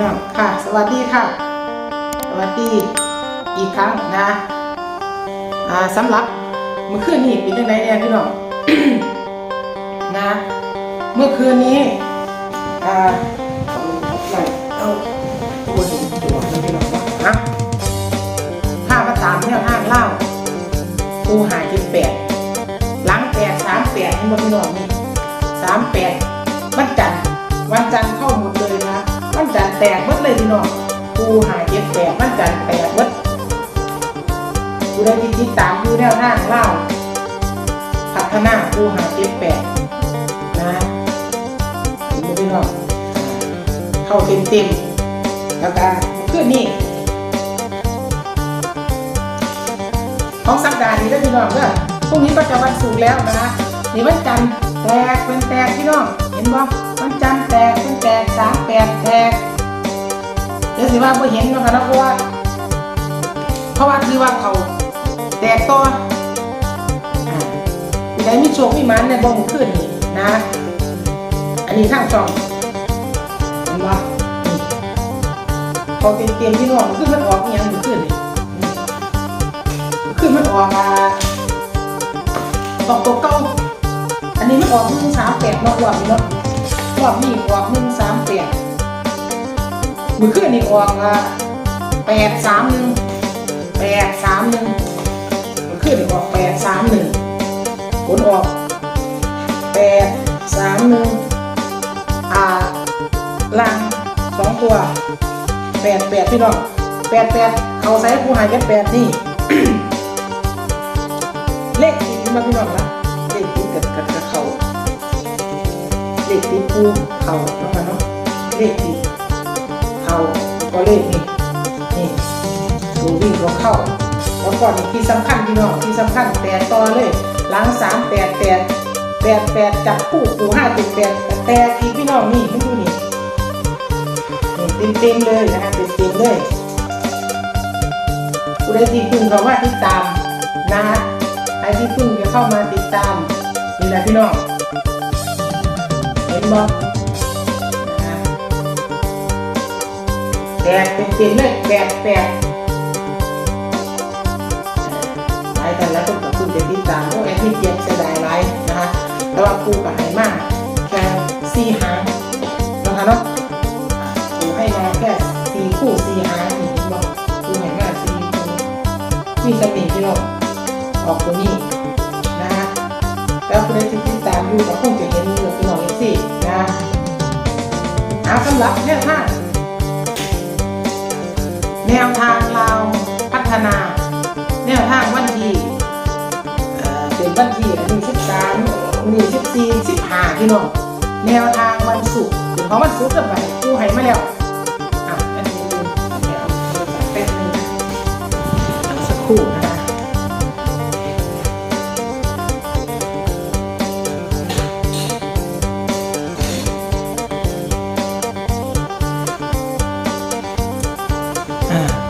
น้องค่ะ สวัสดีค่ะ สวัสดีอีกครั้งนะอ่าสำหรับเมื่อคืนนี้เป็นยังไงเนี่ยพี่น้องนะ เมื่อคืนนี้อ่าเอาไหนเอาตัวถึงตัวนะพี่น้องนะผ้ามาตามเนี่ยห้างเล่าปูหายจุดแปดหลังแปดสามแปดนี่พี่น้องนี่ แตกหมดเลยพี่น้องปูหายเจ็ดแปดวันจันแตกหมดกูได้ที่ติดตามดูแนวทางเล่าพัฒนาปูหายเจ็ดแปดนะเห็นไหมพี่น้องเข้าเต็มเต็มๆแล้วก็เพื่อนนี่ของสัปดาห์นี้ได้พี่น้องเด้อพรุ่งนี้ก็จะวันศุกร์แล้วนะนี่วันจันทร์แตกเป็นแตกพี่น้อง เห็นบ่วันจันทร์แตกเป็นแตกสามแปดแตก เดี๋ยวสิว่าบ่เห็นนะค่ะเนะเพราะว่าเพราะว่าคือว่าเขาแตกต่ออ่าผู้มีโชคมีมันในบ่มขึ้นนะ อันนี้ทางช่องเห็นบ่นี่เขาเตรียมๆพี่น้องขึ้นมันออกยังอยู่ขึ้นมันออกมาออกตัวเก้าอันนี้มันออกหนึ่งสามแปดนาะรอบนี้เนาะรอบนี้ออกหนึ่งสามแปด มือขึ้นนี่ออกอะแปดสามหนึ่งแปดสามหนึ่งมือขึ้นนี่ออกแปดสามหนึ่งผลออกแปดสามหนึ่งอ่าล่างสองตัวแปดแปดพี่น้องแปดแปดเขาใส่ผู้หายแค่แปดนี่เลขติดมาพี่น้องละเลขติดกับกับกับเขาเลขติดปูเขาเนาะค่ะเนาะเลขติด เขาก็เลขนี่นี่ตัววิ่งก็เข้า แล้วก่อนนี่ที่สำคัญพี่น้องที่สำคัญแปดต่อเลยหลังสามแปดแปดแปดแปดจับคู่ปูห้าติดแปดแปดอีพี่น้องนี่ให้ดูนี่นี่เต็มๆเลยนะคะเต็มๆเลยผู้ใดที่คุณเขาว่าติดตามนะฮะใครที่เพิ่งจะเข้ามาติดตามนี่แหละพี่น้องเห็นบอก ตกเป็นเต็มเลยแปดแปดหลายท่านแล้วต้องกับคุณจะติดตามโอ้แอนที่เจียมเสียดายไรนะคะแต่ว่าครูกับหายมากแค่สี่หางนะคะเนาะครูให้มาแค่สี่คู่สี่หางนี่บอกครูใหายมากสี่คู่มีสติพี่น้องออกตัวนี้นะฮะแล้วคุณได้ที่ติดตามอยู่ก็คงจะเห็นอยู่ตัวน้องอีกสินะเอาสำหรับแนวทา แนวทางเราพัฒนา แนวทางวันที่เอ่อเป็นวันที่อันนี้สิบสามอันนี้สิบสี่สิบห้าพี่น้องแนวทางวันศุกร์ถึงของวันศุกร์จะไปกู้ให้มาแล้วอะอันนี้เดี๋ยวเอาโทรศัพท์แป๊บนึงนะเอาสักครู่นะ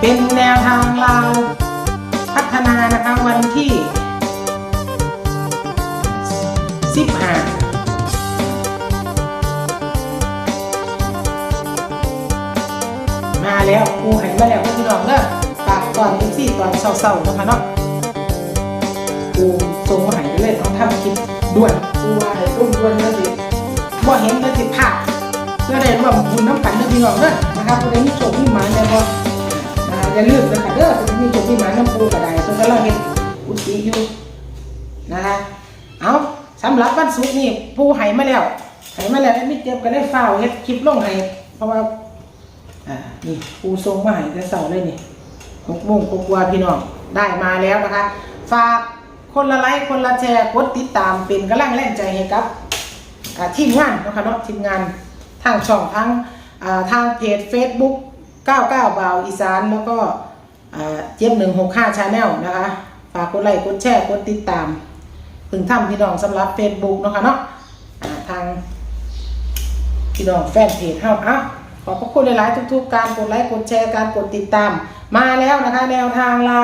เป็นแนวทางเราพัฒนานะคะวันที่15มาแล้วกูหันมาแล้วพี่น้องเด้อฝากก่อนเอฟซีตอนเศร้าๆนะคะเนาะกูส่งหายไปเลยต้องทำคลิปด่วนกูว่าให้รุ่งด่วนแล้วสิบ่เห็นแล้วสิพลาดเพื่อได้ร่วมบุญน้ำกันเด้อพี่น้องเด้อนะครับผู้ใดมีโชคมีหมายในบ่ อย่าลืมนะคะเด้อจะมีโชคมีหมาน้ำปูกระไดเพิ่นก็เล่าเห็นอุติอยู่นะคะเอาสำหรับวันศุกร์นี่ปูให้มาแล้วให้มาแล้วไม่เจ็บก็ได้ฝ้าวเฮ็ดคลิปลงให้เพราะว่าอ่านี่ปูทรงมาให้แต่เสาร์เลยนี่หกโมงกว่าพี่น้องได้มาแล้วนะคะฝากคนละไลค์คนละแชร์กดติดตามเป็นกำลังแรงใจให้กับทีมงานนะคะเนาะทีมงานทางช่องทั้งอ่าทางเพจ Facebook 99 บาวอีสานแล้วก็เจี๊ยบ165ชาแนลนะคะ ฝากกดไลค์กดแชร์กดติดตามพึงทำพี่น้องสำหรับ Facebook เนาะคะเนาะทางพี่น้องแฟนเพจเฮาอะขอบพระคุณหลายๆทุกๆ การกดไลค์กดแชร์การกดติดตาม มาแล้วนะคะแนวทางเรา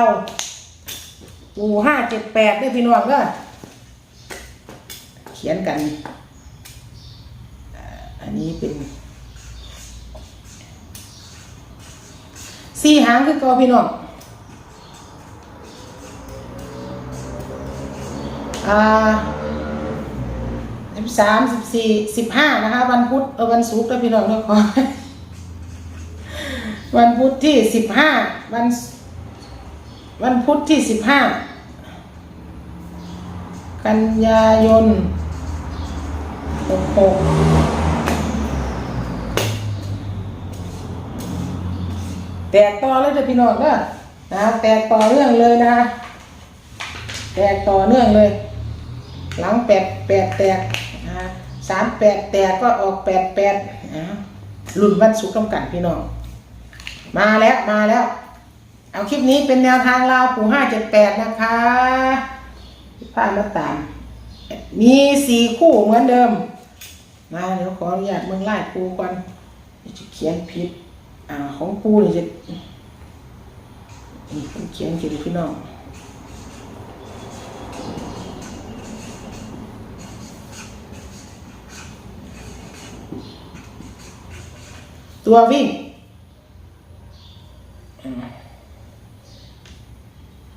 ปู578ด้วยพี่น้องก็เขียนกัน อันนี้เป็น สี่หางคือเก่าพี่น้องอ่าสิบสามสิบสี่สิบห้านะคะ วันพุธเออวันศุกร์แล้วพี่น้องเนาะขอวันพุธที่สิบห้าวัน วันพุธที่สิบห้ากันยายนหกหก แตกต่อเลยเด้อพี่น้องเด้อนะแตกต่อเนื่องเลยนะแตกต่อเนื่องเลย หลังแปดแปดแตกนะสามแปดแตกก็ออกแปดแปดนะรุ่นวันศุกต้องกันพี่น้อง มาแล้วมาแล้ว เอาคลิปนี้เป็นแนวทางลาวปู่ห้าเจ็ดแปดนะคะพามาตาม มีสี่คู่เหมือนเดิมมาเดี๋ยวขออนุญาตเมืองไล่ปูก่อนจะเขียนผิด อ่า ของปูนี่จะนี่ผมเขียนผิพี่น้องตัววิ่ง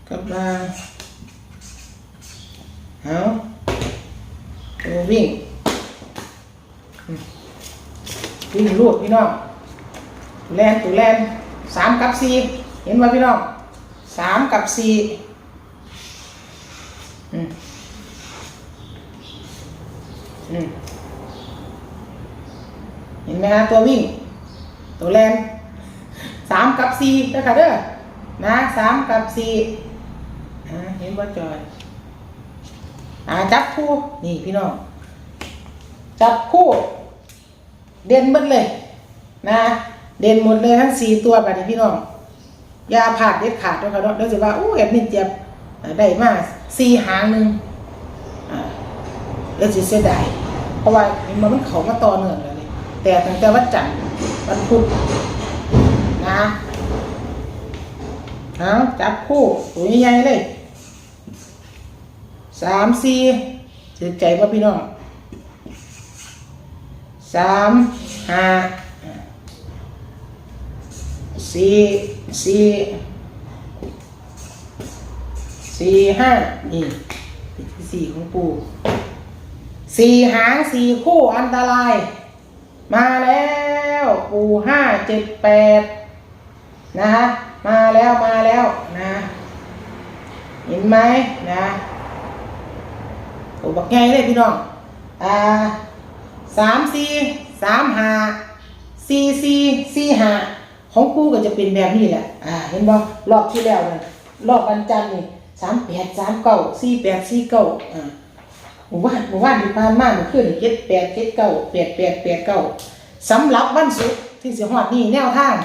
กับมาเอาตัววิ่งวิ่งรูดพี่น้อง แลนตัวแลนสามกับสี่เห็นไหมพี่น้องสามกับสี่อืมอืมเห็นไหมฮะตัววิ่ง ตัวแลนสามกับสี่นะคะเด้อนะสามกับสี่เห็นว่าจอยอ่าจับคู่นี่พี่น้อง จับคู่ เด่นหมดเลย นะ เด่นหมดเลยทั้งสี่ตัวแบบนี้พี่น้องยาผาดเด็ดขาดด้วยค่ะเนาะเดี๋ยวจะว่าอู้แอบนี่เจ็บได้มากสี่หางหนึ่งอ่าเดี๋ยวจะเสียดายเพราะว่ามันมันเขามาต่อเนื่องเลยแต่ตั้งแต่วันจันทร์วันพุธนะเอาจับคู่ตัวใหญ่เลยสามสี่ถือใจว่าพี่น้องสามห้า สี่สี่สี่ห้านี่ที่สี่ของปูสี่หางสี่คู่อันตราย มาแล้วปูห้าเจ็ดแปดนะฮะมาแล้วมาแล้วนะ เห็นไหมนะโอ้บักไงเลยพี่น้องอ่าสามสี่สามห้าสี่สี่สี่ห้า ของกูก็จะเป็นแบบนี้แหละ อ่า เห็นบ่รอบที่แล้วนี่ยรอบวันจันทร์นี่สามแปดสามเก้าสี่แปดสี่เก้าอ่าหมู่บ้านหมู่บ้านที่ผ่านมาเมื่อคืนเจ็ดแปดเจ็ดเก้าแปดแปดแปดเก้าสำหรับวันศุกร์ที่เสียหอดนี่แนวทาง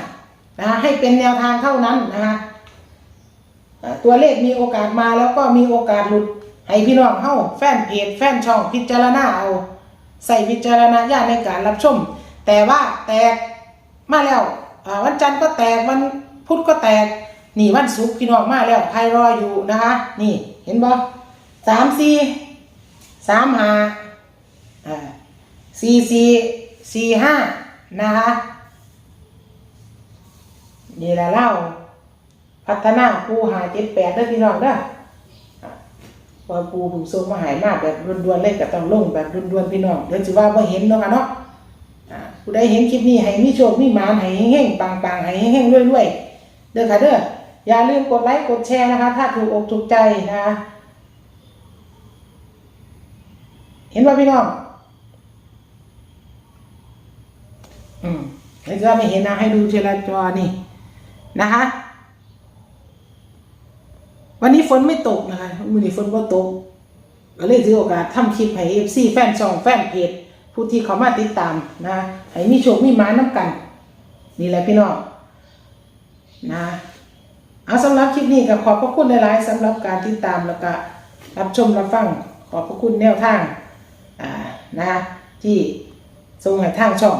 นะให้เป็นแนวทางเท่านั้นนะฮะตัวเลขมีโอกาสมาแล้วก็มีโอกาสหลุดให้พี่น้องเข้าแฟนเพจแฟนช่องพิจารณาเอาใส่วิจารณญาณในการรับชม แต่ว่าแตกมาแล้ว วันจันทร์ก็แตกวันพุธก็แตกนี่วันศุกร์พี่น้องมาแล้วใครรออยู่นะคะ นี่เห็นบ่สามสี่สามห้าอ่าสี่สี่สี่ห้านะคะนี่แหละเล่าพัฒนาปูหาเจ็ดแปดเด้อพี่น้องเด้อพอปูผึ่งส่งมาหายมากแบบด่วนๆเลยก็ต้องลงแบบด่วนๆพี่น้องเดี๋ยวสิว่าบ่เห็นเนาะค่ะเนาะ ผู้ใดเห็นคลิปนี้ให้มีโชคมีหมานให้เฮงๆปังๆให้เฮงๆรวยๆเด้อค่ะเด้ออย่าลืมกดไลค์กดแชร์นะคะ ถ้าถูกอกถูกใจนะคะเห็นว่าพี่น้องอืมแล้วจะไม่เห็นนะให้ดูเจราจรนี่นะคะ วันนี้ฝนไม่ตกนะคะวันนี้ฝนก็ตก ก็เลยถือโอกาสทำคลิปให้เอฟซีแฟนช่องแฟนเพจ ผู้ที่เขามาติดตามนะให้มีโชคมีหมาน้ำกัน นี่แหละพี่น้องนะเอาสำหรับคลิปนี้ก็ขอบพระคุณหลายๆสำหรับการติดตามแล้วก็รับชมรับฟังขอบพระคุณแนวทางอ่านะที่ทรงให้ทางช่อง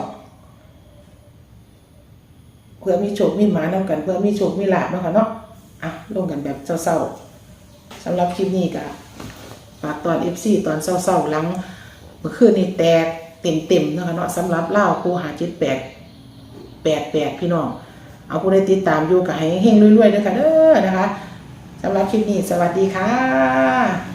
เพื่อมีโชคมีหมานํกัน เพื่อมีโชคมีลาบนาะค่ะเนาะอะลงกันแบบเศร้าๆสำหรับคลิปนี้ก็ฝากตอน FC ตอนเศร้าๆหลังเมื่อคืนนี้แตก เต็มๆเนะคะเนาะสำหรับเล่าครูหาจิตแปดแปดแปดพี่น้อง เอาผู้ใดติดตามอยู่กับให้เฮงรวยๆด้วยกันเด้อนะคะสำหรับคลิปนี้สวัสดีค่ะ